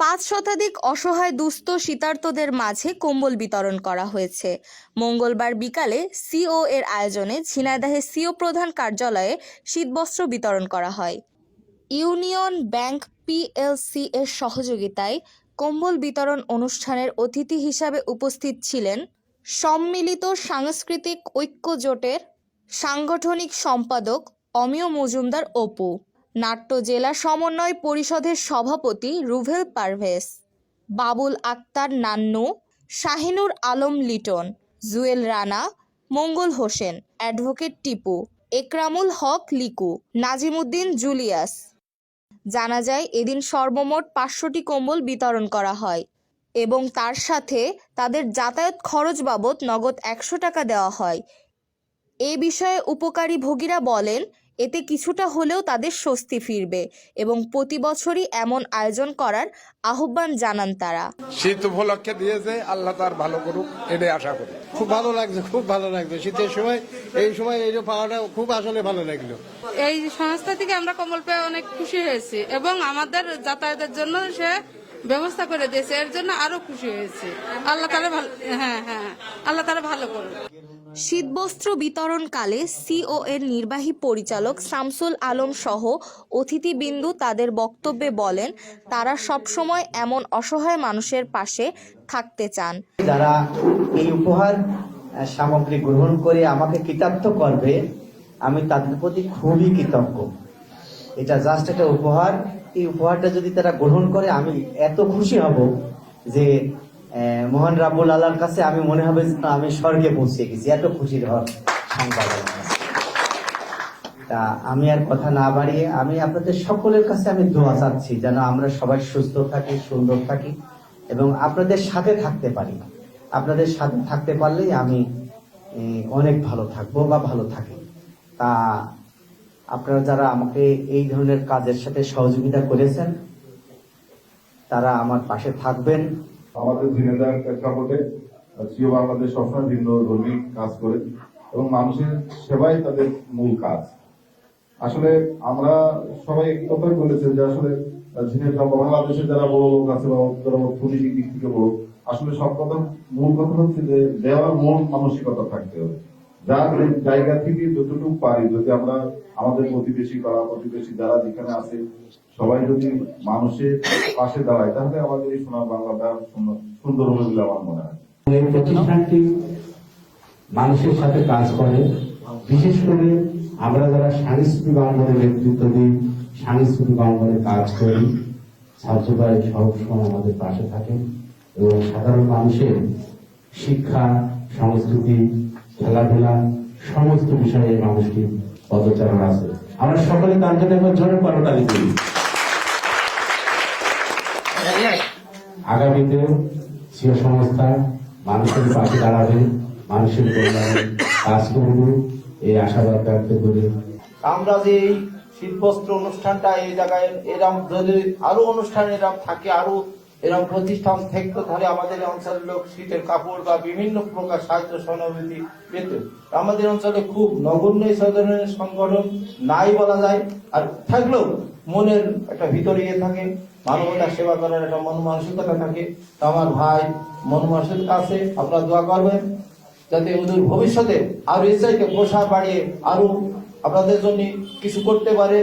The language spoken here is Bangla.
পাঁচ শতাধিক অসহায় দুস্থ শীতার্তদের মাঝে কম্বল বিতরণ করা হয়েছে। মঙ্গলবার বিকালে সিও এর আয়োজনে ঝিনাইদহে সিও প্রধান কার্যালয়ে শীতবস্ত্র বিতরণ করা হয়। ইউনিয়ন ব্যাংক পিএলসি এর সহযোগিতায় কম্বল বিতরণ অনুষ্ঠানের অতিথি হিসাবে উপস্থিত ছিলেন সম্মিলিত সাংস্কৃতিক ঐক্য জোটের সাংগঠনিক সম্পাদক অমিয় মজুমদার অপু। নাট্য জেলা সমন্বয় পরিষদের সভাপতি রুভেল পারভেজ, বাবুল আক্তার নান্নু, শাহিনুর আলম লিটন, জুয়েল রানা, মঙ্গল হোসেন, অ্যাডভোকেট টিপু, একরামুল হক লিকু, নাজিমুদ্দিন জুলিয়াস। জানা যায়, এদিন সর্বমোট পাঁচশোটি কম্বল বিতরণ করা হয় এবং তার সাথে তাদের যাতায়াত খরচ বাবদ নগদ একশো টাকা দেওয়া হয়। এ বিষয়ে উপকারী ভোগীরা বলেন এতে কিছুটা হলেও তাদের স্বস্তি ফিরবে এবং প্রতি বছরই এমন আয়োজন করার আহ্বান জানান তারা। শীত উপলক্ষে দিয়েছে আল্লাহ তার ভালো করুক এটাই আশা করি। খুব ভালো লাগছে খুব ভালো লাগছে। শীতের সময় এই সময় এই যে পাওয়াটা খুব আসলে ভালো লাগল। এই সংস্থা থেকে আমরা কমল পেয়ে অনেক খুশি হয়েছি এবং আমাদের যাতায়াতের জন্য সে ব্যবস্থা করে দিয়েছে এর জন্য আরও খুশি হয়েছি। আল্লাহ তারা ভালো হ্যাঁ হ্যাঁ আল্লাহ তারা ভালো করুন শীতবস্ত্র বিতরণকালে সিও এর নির্বাহী পরিচালক শামসুল আলম সহ অতিথিবৃন্দু তাদের বক্তব্যে বলেন, তারা সবসময় এমন অসহায় মানুষের পাশে থাকতে চান। যারা এই উপহার সামগ্রী গ্রহণ করে আমাকে কৃতার্থ করবে, আমি তাদের প্রতি খুবই কৃতজ্ঞ। এটা জাস্ট একটা উপহার। এই উপহারটা যদি তারা গ্রহণ করে, আমি এত খুশি হব যে মহান রাবুল আল্লাহর কাছে আমি মনে হবে আমি স্বর্গে পৌঁছে গেছি। এত খুশির হওয়ার তা আমি আর কথা না বাড়িয়ে আমি আপনাদের সকলের কাছে আমি দোয়া চাচ্ছি, যেন আমরা সবাই সুস্থ থাকি, সুন্দর থাকি, এবং আপনাদের সাথে থাকতে পারি। আপনাদের সাথে থাকতে পারলেই আমি অনেক ভালো থাকব বা ভালো থাকি। তা আপনারা যারা আমাকে এই ধরনের কাজের সাথে সহযোগিতা করেছেন, তারা আমার পাশে থাকবেন। আমাদের ঝিনেদার প্রেক্ষাপটে সিও বাংলাদেশ সবসময় ভিন্ন ধর্মী কাজ করে এবং মানুষের সেবাই তাদের মূল কাজ। আসলে আমরা সবাই এক কথাই বলেছেন যে আসলে ঝিনেদা বাংলাদেশে যারা বড় লোক আছে বা যারা অর্থনৈতিক দিক থেকে বড়, আসলে সব কথা মূল কথা হচ্ছে যে দেওয়ার মূল মানসিকতা থাকতে হবে। যার জায়গা থেকে যতটুকু পারি, যদি আমরা আমাদের প্রতিবেশী পাড়া প্রতিবেশী যারা যেখানে আছে সবাই যদি মানুষের পাশে দাঁড়ায়, তাহলে আমাদের এই সোনার বাংলাটা সুন্দর- হবে বলে আমার মনে হয়। এই প্রতিষ্ঠানটি মানুষের সাথে কাজ করে। বিশেষ করে আমরা যারা সাংস্কৃতিক অঙ্গনে নেতৃত্ব দিই, সাংস্কৃতিক অঙ্গনে কাজ করি ছাত্ররা সবসময় আমাদের পাশে থাকে এবং সাধারণ মানুষের শিক্ষা, সংস্কৃতি, খেলাধুলা, সমস্ত বিষয়ে মানুষটি পদচারণ আছে। আমরা সকলে তার জন্য একবার জোরে করতালি করি আগামীতে সিও সংস্থা মানুষের পাশে দাঁড়াবে, মানুষের কল্যাণে কাজ করব। এই আশাবাদ ব্যক্ত করে আমরা যে এই শীতবস্ত্র অনুষ্ঠানটা এই জায়গায় এরকম যদি আরও অনুষ্ঠান এরকম থাকে, আরও এরকম প্রতিষ্ঠান থাকতো তাহলে আমাদের অঞ্চলের লোক শীতের কাপড় বা বিভিন্ন প্রকার সাহায্য সহানুভূতি পেত। আমাদের অঞ্চলে খুব নগণ্য এই ধরনের সংগঠন নাই বলা যায়। আর থাকলেও মনের একটা ভিতরে ইয়ে থাকে। মানবতা সেবা করার একটা মন মানসিকতা থাকে। তো আমার ভাই মন মানসিকতা আছে, আপনারা দোয়া করবেন। যাতে ওদের ভবিষ্যতে আরও এর পোষা বাড়িয়ে আরও আপনাদের জন্য কিছু করতে পারে।